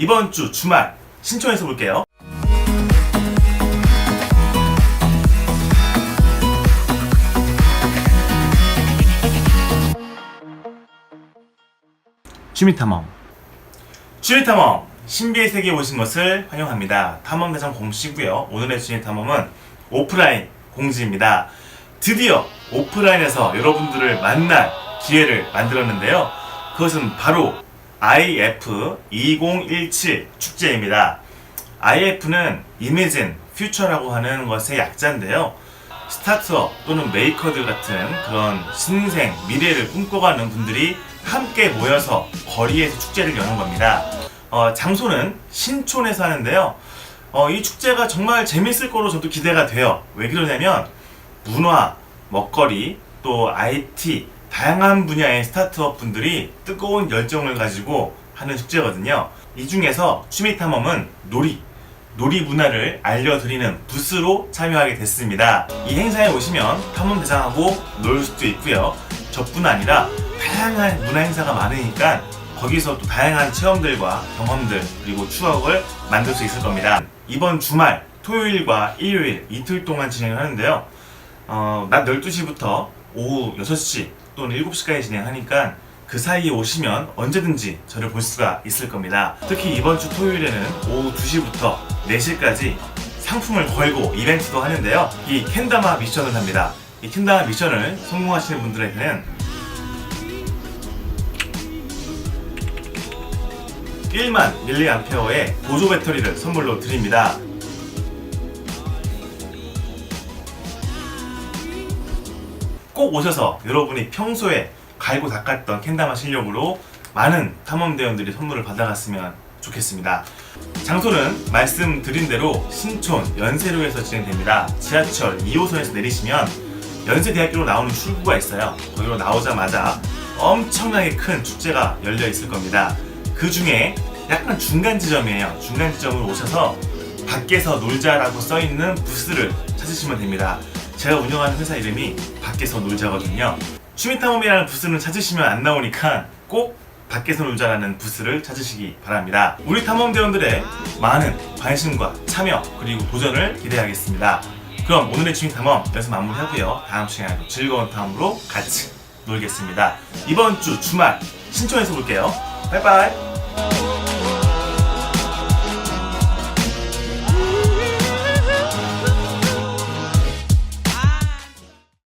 이번 주 주말 신촌에서 볼게요. 취미 탐험. 주의 탐험 신비의 세계에 오신 것을 환영합니다. 탐험 대상 공시고요. 오늘의 주의 탐험은 오프라인 공지입니다. 드디어 오프라인에서 여러분들을 만날 기회를 만들었는데요. 그것은 바로 IF 2017 축제입니다. IF는 Imagine Future라고 하는 것의 약자인데요. 스타트업 또는 메이커들 같은 그런 신생 미래를 꿈꿔가는 분들이 함께 모여서 거리에서 축제를 여는 겁니다. 어, 장소는 신촌에서 하는데요. 어, 이 축제가 정말 재밌을 거로 저도 기대가 돼요. 왜 그러냐면 문화, 먹거리, 또 IT 다양한 분야의 스타트업 분들이 뜨거운 열정을 가지고 하는 축제거든요. 이 중에서 취미 탐험은 놀이, 놀이 문화를 알려드리는 부스로 참여하게 됐습니다. 이 행사에 오시면 탐험 대상하고 놀 수도 있고요. 저뿐 아니라 다양한 문화 행사가 많으니까 거기서 또 다양한 체험들과 경험들 그리고 추억을 만들 수 있을 겁니다. 이번 주말 토요일과 일요일 이틀 동안 진행을 하는데요. 어, 낮 12시부터 오후 6시 또는 7시까지 진행하니까 그 사이에 오시면 언제든지 저를 볼 수가 있을 겁니다. 특히 이번 주 토요일에는 오후 2시부터 4시까지 상품을 걸고 이벤트도 하는데요. 이 캔다마 미션을 합니다. 이 캔다마 미션을 성공하시는 분들에게는 1만 밀리암페어의 보조 배터리를 선물로 드립니다. 꼭 오셔서 여러분이 평소에 갈고 닦았던 캔다마 실력으로 많은 탐험대원들이 선물을 받아갔으면 좋겠습니다. 장소는 말씀드린 대로 신촌 연세로에서 진행됩니다. 지하철 2호선에서 내리시면 연세대학교로 나오는 출구가 있어요. 거기로 나오자마자 엄청나게 큰 축제가 열려 있을 겁니다. 그 중에 약간 중간 지점이에요. 중간 지점으로 오셔서 밖에서 놀자라고 써 있는 부스를 찾으시면 됩니다. 제가 운영하는 회사 이름이 밖에서 놀자거든요. 취미탐험이라는 부스는 찾으시면 안 나오니까 꼭 밖에서 놀자라는 부스를 찾으시기 바랍니다. 우리 탐험대원들의 많은 관심과 참여 그리고 도전을 기대하겠습니다. 그럼 오늘의 취미탐험 여기서 마무리하고요. 다음 시간에도 즐거운 탐험으로 같이 놀겠습니다. 이번 주 주말 신촌에서 볼게요. 바이바이.